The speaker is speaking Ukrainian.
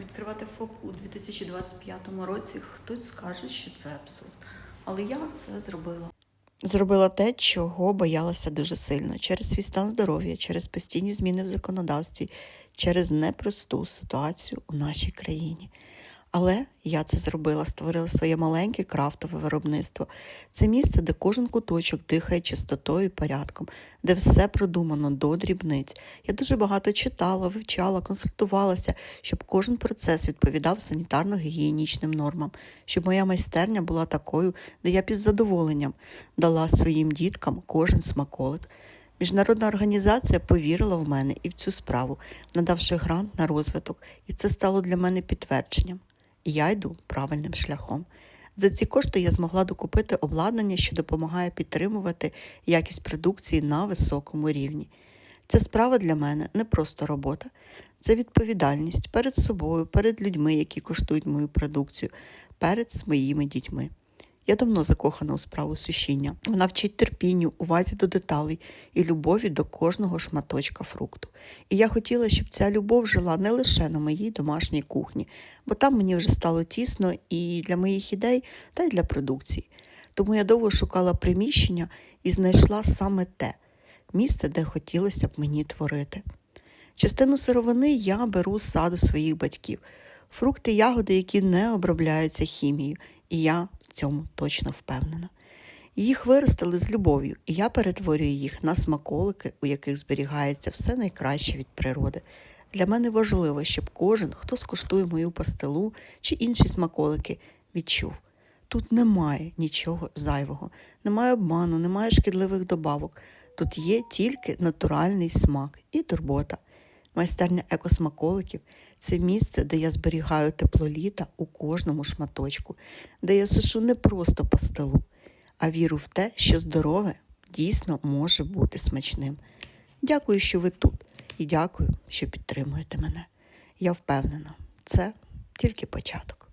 Відкривати ФОП у 2025 році хтось скаже, що це абсурд. Але я це зробила. Зробила те, чого боялася дуже сильно через свій стан здоров'я, через постійні зміни в законодавстві, через непросту ситуацію у нашій країні. Але я це зробила, створила своє маленьке крафтове виробництво. Це місце, де кожен куточок дихає чистотою і порядком, де все продумано до дрібниць. Я дуже багато читала, вивчала, консультувалася, щоб кожен процес відповідав санітарно-гігієнічним нормам, щоб моя майстерня була такою, де я під задоволенням дала своїм діткам кожен смаколик. Міжнародна організація повірила в мене і в цю справу, надавши грант на розвиток, і це стало для мене підтвердженням. Я йду правильним шляхом. За ці кошти я змогла докупити обладнання, що допомагає підтримувати якість продукції на високому рівні. Ця справа для мене не просто робота, це відповідальність перед собою, перед людьми, які коштують мою продукцію, перед своїми дітьми. Я давно закохана у справу сушіння. Вона вчить терпінню, увазі до деталей і любові до кожного шматочка фрукту. І я хотіла, щоб ця любов жила не лише на моїй домашній кухні, бо там мені вже стало тісно і для моїх ідей, та й для продукції. Тому я довго шукала приміщення і знайшла саме те місце, де хотілося б мені творити. Частину сировини я беру з саду своїх батьків, фрукти, ягоди, які не обробляються хімією, і я цьому точно впевнена. Їх виростили з любов'ю, і я перетворюю їх на смаколики, у яких зберігається все найкраще від природи. Для мене важливо, щоб кожен, хто скуштує мою пастилу чи інші смаколики, відчув. Тут немає нічого зайвого, немає обману, немає шкідливих добавок. Тут є тільки натуральний смак і турбота. Майстерня екосмаколиків це місце, де я зберігаю тепло літа у кожному шматочку, де я сушу не просто пастилу, а віру в те, що здорове дійсно може бути смачним. Дякую, що ви тут, і дякую, що підтримуєте мене. Я впевнена, це тільки початок.